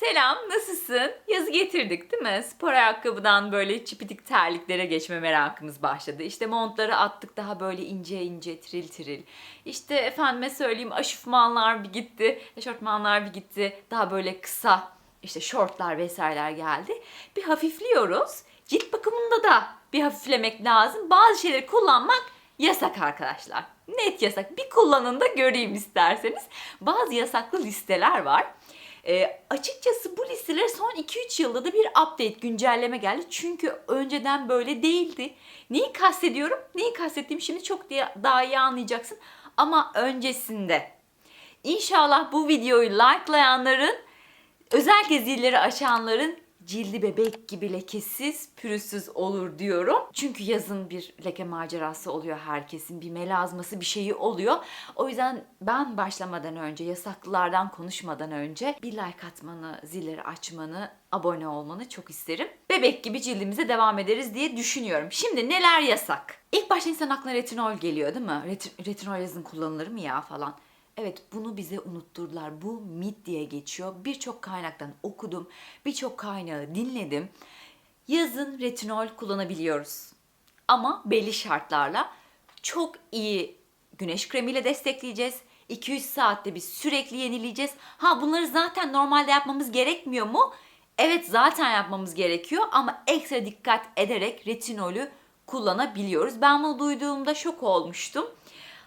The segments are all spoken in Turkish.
Selam, nasılsın? Yazı getirdik değil mi? Spor ayakkabıdan böyle çipidik terliklere geçme merakımız başladı. İşte montları attık daha böyle ince ince, tril tril. İşte efendime söyleyeyim aşıfmanlar bir gitti, eşortmanlar bir gitti. Daha böyle kısa işte şortlar vesaireler geldi. Bir hafifliyoruz. Cilt bakımında da bir hafiflemek lazım. Bazı şeyleri kullanmak yasak arkadaşlar. Net yasak. Bir kullanın da göreyim isterseniz. Bazı yasaklı listeler var. E, açıkçası bu listelere son 2-3 yılda da bir update, güncelleme geldi. Çünkü önceden böyle değildi. Neyi kastediyorum? Neyi kastettiğimi şimdi çok daha iyi anlayacaksın. Ama öncesinde İnşallah bu videoyu likelayanların, özellikle zilleri açanların cildi bebek gibi lekesiz, pürüzsüz olur diyorum. Çünkü yazın bir leke macerası oluyor herkesin. Bir melazması bir şeyi oluyor. O yüzden ben başlamadan önce, yasaklılardan konuşmadan önce bir like atmanı, zilleri açmanı, abone olmanı çok isterim. Bebek gibi cildimize devam ederiz diye düşünüyorum. Şimdi neler yasak? İlk başta insan aklına retinol geliyor değil mi? Reti- retinol yazın kullanılır mı ya falan. Evet bunu bize unutturdular. Bu mit diye geçiyor. Birçok kaynaktan okudum. Birçok kaynağı dinledim. Yazın retinol kullanabiliyoruz. Ama belli şartlarla çok iyi güneş kremiyle destekleyeceğiz. 200 saatte bir sürekli yenileyeceğiz. Ha bunları zaten normalde yapmamız gerekmiyor mu? Evet zaten yapmamız gerekiyor ama ekstra dikkat ederek retinolü kullanabiliyoruz. Ben bunu duyduğumda şok olmuştum.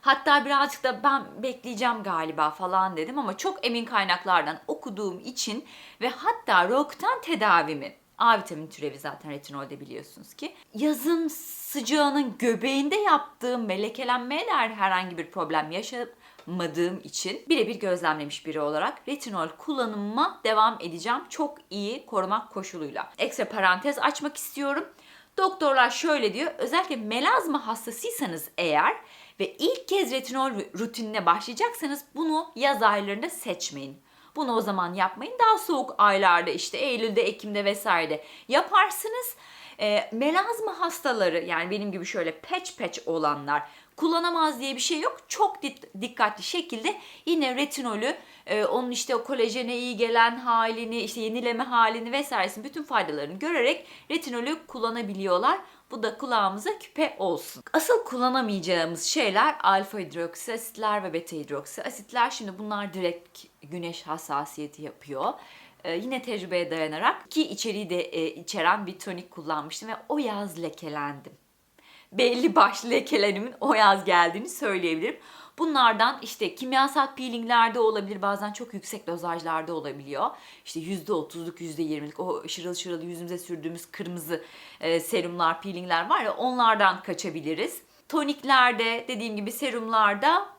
Hatta birazcık da ben bekleyeceğim galiba falan dedim ama çok emin kaynaklardan okuduğum için ve hatta Roaccutane tedavimi A vitamini türevi zaten retinolde biliyorsunuz ki. Yazın sıcağının göbeğinde yaptığım ve lekelenmeye dair herhangi bir problem yaşamadığım için birebir gözlemlemiş biri olarak retinol kullanımıma devam edeceğim. Çok iyi korumak koşuluyla. Ekstra parantez açmak istiyorum. Doktorlar şöyle diyor. Özellikle melazma hastasıysanız eğer ve ilk kez retinol rutinine başlayacaksanız bunu yaz aylarında seçmeyin. Bunu o zaman yapmayın. Daha soğuk aylarda işte Eylül'de, Ekim'de vesaire yaparsınız. E, melazma hastaları yani benim gibi şöyle peç peç olanlar kullanamaz diye bir şey yok. Çok dik- dikkatli şekilde yine retinolü, e, onun işte o kolajene iyi gelen halini, işte yenileme halini vesairesini bütün faydalarını görerek retinolü kullanabiliyorlar. Bu da kulağımıza küpe olsun. Asıl kullanamayacağımız şeyler alfa hidroksi asitler ve beta hidroksi asitler. Şimdi bunlar direkt güneş hassasiyeti yapıyor. Ee, yine tecrübeye dayanarak ki içeriği de e, içeren bir tonik kullanmıştım ve o yaz lekelendim belli başlı lekelerimin o yaz geldiğini söyleyebilirim. Bunlardan işte kimyasal peelinglerde olabilir bazen çok yüksek dozajlarda olabiliyor. İşte %30'luk %20'lik o şırıl şırıl yüzümüze sürdüğümüz kırmızı e, serumlar, peelingler var ya onlardan kaçabiliriz. Toniklerde dediğim gibi serumlarda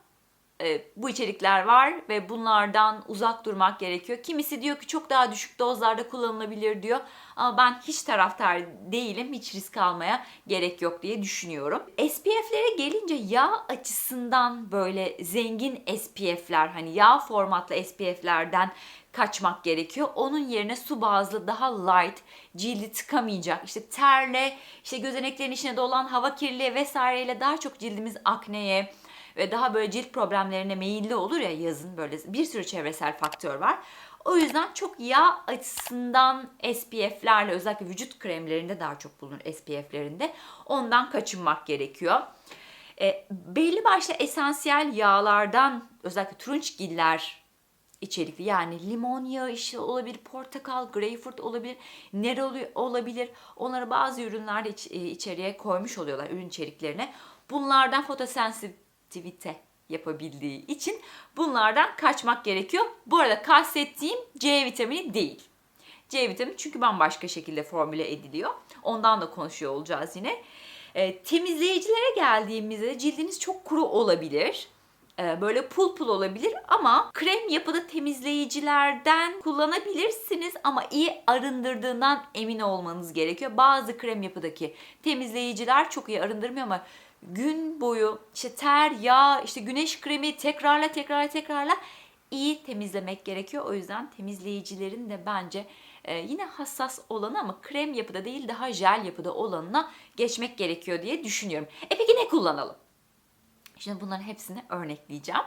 e, bu içerikler var ve bunlardan uzak durmak gerekiyor. Kimisi diyor ki çok daha düşük dozlarda kullanılabilir diyor. Ama ben hiç taraftar değilim. Hiç risk almaya gerek yok diye düşünüyorum. SPF'lere gelince yağ açısından böyle zengin SPF'ler hani yağ formatlı SPF'lerden kaçmak gerekiyor. Onun yerine su bazlı daha light, cildi tıkamayacak, işte terle, işte gözeneklerin içine dolan hava kirliliği vesaireyle daha çok cildimiz akneye, ve daha böyle cilt problemlerine meyilli olur ya yazın böyle bir sürü çevresel faktör var. O yüzden çok yağ açısından SPF'lerle özellikle vücut kremlerinde daha çok bulunur SPF'lerinde. Ondan kaçınmak gerekiyor. E, belli başlı esansiyel yağlardan özellikle turunçgiller içerikli yani limon yağı işte olabilir, portakal, greyfurt olabilir, neroli olabilir. Onları bazı ürünlerde iç- e, içeriye koymuş oluyorlar ürün içeriklerine. Bunlardan fotosensitivite yapabildiği için bunlardan kaçmak gerekiyor. Bu arada kastettiğim C vitamini değil. C vitamini çünkü bambaşka şekilde formüle ediliyor. Ondan da konuşuyor olacağız yine. E, temizleyicilere geldiğimizde cildiniz çok kuru olabilir. E, böyle pul pul olabilir ama krem yapıda temizleyicilerden kullanabilirsiniz ama iyi arındırdığından emin olmanız gerekiyor. Bazı krem yapıdaki temizleyiciler çok iyi arındırmıyor ama gün boyu işte ter, yağ, işte güneş kremi tekrarla tekrarla tekrarla iyi temizlemek gerekiyor. O yüzden temizleyicilerin de bence e, yine hassas olanı ama krem yapıda değil daha jel yapıda olanına geçmek gerekiyor diye düşünüyorum. E peki ne kullanalım? Şimdi bunların hepsini örnekleyeceğim.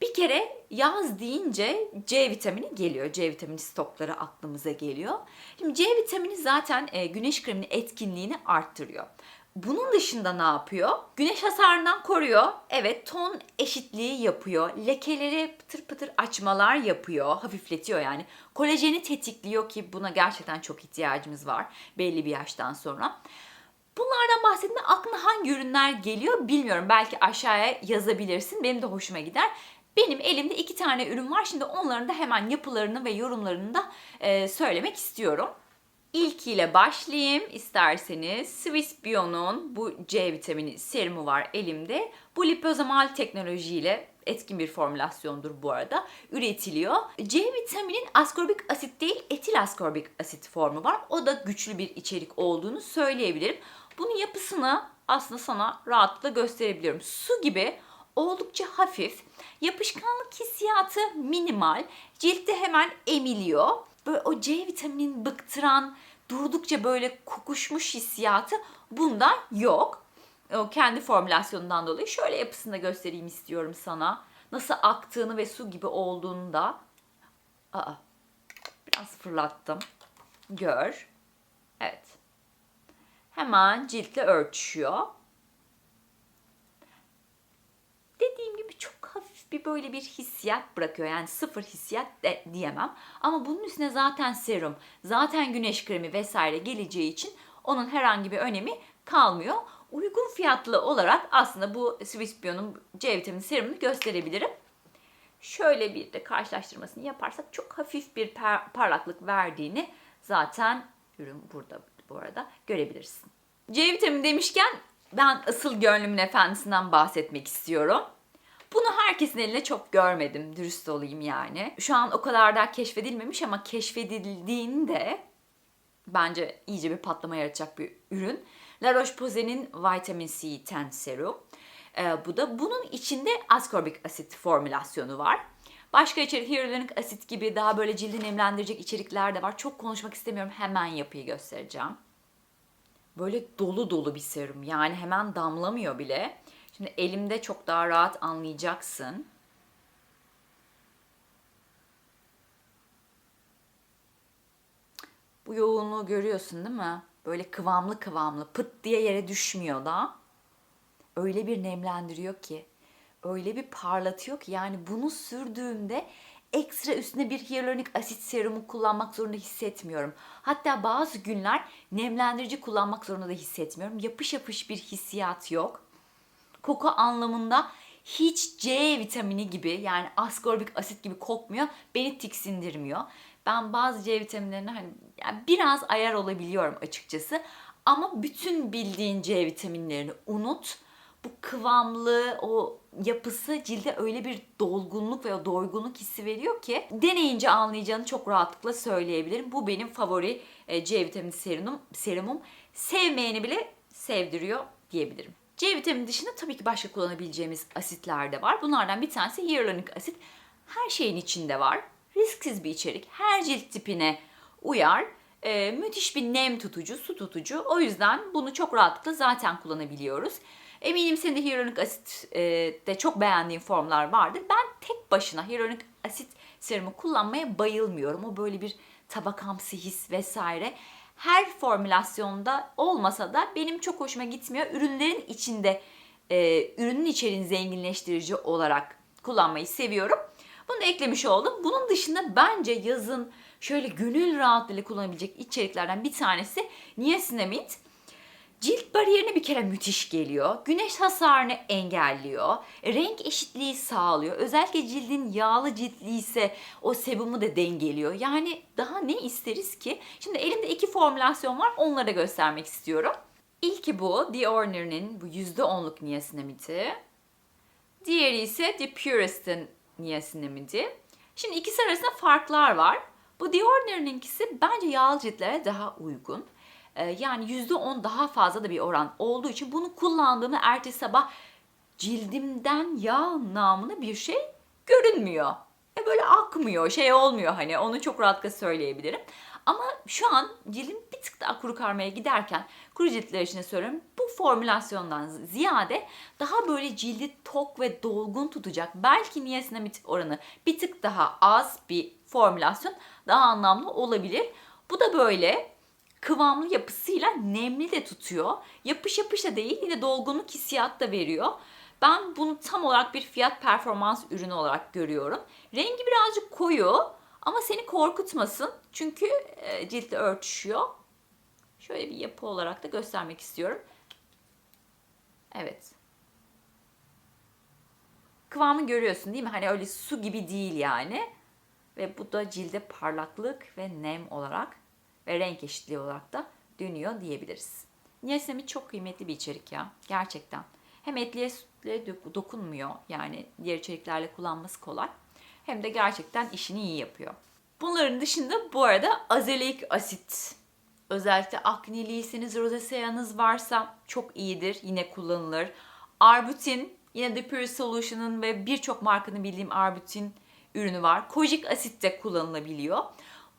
Bir kere yaz deyince C vitamini geliyor. C vitamini stokları aklımıza geliyor. Şimdi C vitamini zaten e, güneş kreminin etkinliğini arttırıyor. Bunun dışında ne yapıyor? Güneş hasarından koruyor. Evet ton eşitliği yapıyor. Lekeleri pıtır pıtır açmalar yapıyor. Hafifletiyor yani. Kolajeni tetikliyor ki buna gerçekten çok ihtiyacımız var belli bir yaştan sonra. Bunlardan bahsettiğinde aklına hangi ürünler geliyor bilmiyorum. Belki aşağıya yazabilirsin. Benim de hoşuma gider. Benim elimde iki tane ürün var. Şimdi onların da hemen yapılarını ve yorumlarını da e, söylemek istiyorum. İlkiyle başlayayım isterseniz. Swiss Bio'nun bu C vitamini serumu var elimde. Bu lipozomal teknolojiyle etkin bir formülasyondur bu arada. Üretiliyor. C vitaminin askorbik asit değil etil askorbik asit formu var. O da güçlü bir içerik olduğunu söyleyebilirim. Bunun yapısını aslında sana rahatlıkla gösterebiliyorum. Su gibi oldukça hafif, yapışkanlık hissiyatı minimal, ciltte hemen emiliyor. Böyle o C vitaminin bıktıran, durdukça böyle kokuşmuş hissiyatı bunda yok. O kendi formülasyonundan dolayı şöyle yapısını da göstereyim istiyorum sana. Nasıl aktığını ve su gibi olduğunu da. Aa, biraz fırlattım. Gör. Evet. Hemen ciltle örtüşüyor. dediğim bir böyle bir hissiyat bırakıyor. Yani sıfır hissiyat de diyemem. Ama bunun üstüne zaten serum, zaten güneş kremi vesaire geleceği için onun herhangi bir önemi kalmıyor. Uygun fiyatlı olarak aslında bu Swiss Bio'nun C vitamini serumunu gösterebilirim. Şöyle bir de karşılaştırmasını yaparsak çok hafif bir par- parlaklık verdiğini zaten ürün burada bu arada görebilirsin. C vitamini demişken ben asıl gönlümün efendisinden bahsetmek istiyorum. Bunu herkesin eline çok görmedim, dürüst olayım yani. Şu an o kadar da keşfedilmemiş ama keşfedildiğinde bence iyice bir patlama yaratacak bir ürün. La Roche-Posay'nin Vitamin C 10 Serum. Ee, bu da bunun içinde askorbik asit formülasyonu var. Başka içerik hyaluronik asit gibi daha böyle cildi nemlendirecek içerikler de var. Çok konuşmak istemiyorum. Hemen yapıyı göstereceğim. Böyle dolu dolu bir serum. Yani hemen damlamıyor bile. Şimdi elimde çok daha rahat anlayacaksın. Bu yoğunluğu görüyorsun değil mi? Böyle kıvamlı kıvamlı pıt diye yere düşmüyor da. Öyle bir nemlendiriyor ki. Öyle bir parlatıyor ki yani bunu sürdüğümde ekstra üstüne bir hyaluronik asit serumu kullanmak zorunda hissetmiyorum. Hatta bazı günler nemlendirici kullanmak zorunda da hissetmiyorum. Yapış yapış bir hissiyat yok. Koku anlamında hiç C vitamini gibi yani askorbik asit gibi kokmuyor. Beni tiksindirmiyor. Ben bazı C vitaminlerine hani yani biraz ayar olabiliyorum açıkçası. Ama bütün bildiğin C vitaminlerini unut. Bu kıvamlı, o yapısı cilde öyle bir dolgunluk ve o doygunluk hissi veriyor ki deneyince anlayacağını çok rahatlıkla söyleyebilirim. Bu benim favori e, C vitamini serumum. serumum. Sevmeyeni bile sevdiriyor diyebilirim. C vitamini dışında tabii ki başka kullanabileceğimiz asitler de var. Bunlardan bir tanesi hyaluronik asit. Her şeyin içinde var. Risksiz bir içerik. Her cilt tipine uyar. Ee, müthiş bir nem tutucu, su tutucu. O yüzden bunu çok rahatlıkla zaten kullanabiliyoruz. Eminim senin de hyaluronik asit e, de çok beğendiğin formlar vardır. Ben tek başına hyaluronik asit serumu kullanmaya bayılmıyorum. O böyle bir tabakamsı his vesaire her formülasyonda olmasa da benim çok hoşuma gitmiyor. Ürünlerin içinde e, ürünün içeriğini zenginleştirici olarak kullanmayı seviyorum. Bunu da eklemiş oldum. Bunun dışında bence yazın şöyle gönül rahatlığıyla kullanabilecek içeriklerden bir tanesi niacinamide. Cilt bariyerine bir kere müthiş geliyor. Güneş hasarını engelliyor. Renk eşitliği sağlıyor. Özellikle cildin yağlı ciltli ise o sebumu da dengeliyor. Yani daha ne isteriz ki? Şimdi elimde iki formülasyon var. Onları da göstermek istiyorum. İlki bu. The Ordinary'nin bu %10'luk niacinamidi. Diğeri ise The Purist'in niacinamidi. Şimdi ikisi arasında farklar var. Bu The Ordinary'ninkisi bence yağlı ciltlere daha uygun. Ee, yani %10 daha fazla da bir oran olduğu için bunu kullandığımda ertesi sabah cildimden yağ namına bir şey görünmüyor. e böyle akmıyor, şey olmuyor hani onu çok rahatlıkla söyleyebilirim. Ama şu an cildim bir tık daha kuru karmaya giderken kuru ciltler için söylüyorum bu formülasyondan ziyade daha böyle cildi tok ve dolgun tutacak belki niasinamid oranı bir tık daha az bir formülasyon daha anlamlı olabilir. Bu da böyle kıvamlı yapısıyla nemli de tutuyor. Yapış yapış da değil yine dolgunluk hissiyat da veriyor. Ben bunu tam olarak bir fiyat performans ürünü olarak görüyorum. Rengi birazcık koyu ama seni korkutmasın. Çünkü e, ciltle örtüşüyor. Şöyle bir yapı olarak da göstermek istiyorum. Evet. Kıvamı görüyorsun değil mi? Hani öyle su gibi değil yani. Ve bu da cilde parlaklık ve nem olarak ve renk eşitliği olarak da dönüyor diyebiliriz. Niacinamid çok kıymetli bir içerik ya. Gerçekten. Hem etliye sütle dok- dokunmuyor. Yani diğer içeriklerle kullanması kolay. Hem de gerçekten işini iyi yapıyor. Bunların dışında bu arada azelik asit. Özellikle akneliyseniz, rozaseyanız varsa çok iyidir. Yine kullanılır. Arbutin, yine The Pure Solution'ın ve birçok markanın bildiğim Arbutin ürünü var. Kojik asit de kullanılabiliyor.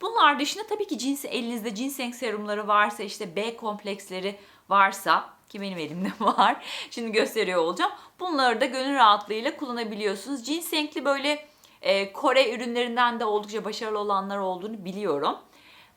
Bunlar dışında tabii ki cins, elinizde ginseng serumları varsa işte B kompleksleri varsa ki benim elimde var. Şimdi gösteriyor olacağım. Bunları da gönül rahatlığıyla kullanabiliyorsunuz. Ginsengli böyle e, Kore ürünlerinden de oldukça başarılı olanlar olduğunu biliyorum.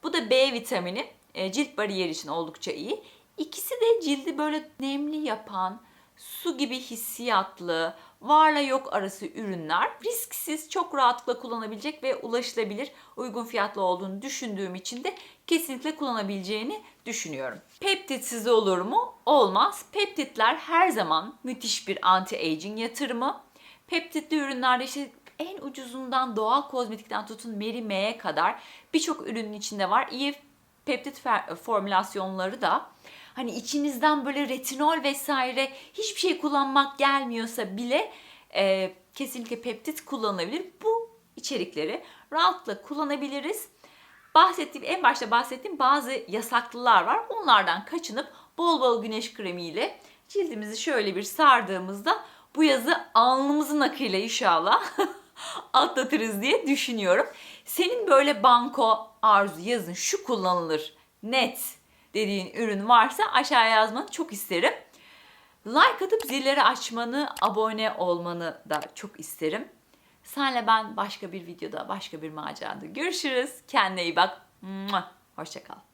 Bu da B vitamini. E, cilt bariyeri için oldukça iyi. İkisi de cildi böyle nemli yapan, su gibi hissiyatlı, varla yok arası ürünler. Risksiz, çok rahatlıkla kullanabilecek ve ulaşılabilir, uygun fiyatlı olduğunu düşündüğüm için de kesinlikle kullanabileceğini düşünüyorum. Peptitsiz olur mu? Olmaz. Peptitler her zaman müthiş bir anti-aging yatırımı. Peptitli ürünlerde işte en ucuzundan doğal kozmetikten tutun Mary May'e kadar birçok ürünün içinde var. İyi peptit fer- formülasyonları da hani içinizden böyle retinol vesaire hiçbir şey kullanmak gelmiyorsa bile e, kesinlikle peptit kullanılabilir. Bu içerikleri rahatlıkla kullanabiliriz. Bahsettiğim en başta bahsettiğim bazı yasaklılar var. Onlardan kaçınıp bol bol güneş kremiyle cildimizi şöyle bir sardığımızda bu yazı alnımızın akıyla inşallah atlatırız diye düşünüyorum. Senin böyle banko arzu yazın şu kullanılır net dediğin ürün varsa aşağıya yazmanı çok isterim. Like atıp zilleri açmanı, abone olmanı da çok isterim. Senle ben başka bir videoda, başka bir macerada görüşürüz. Kendine iyi bak. Hoşçakal.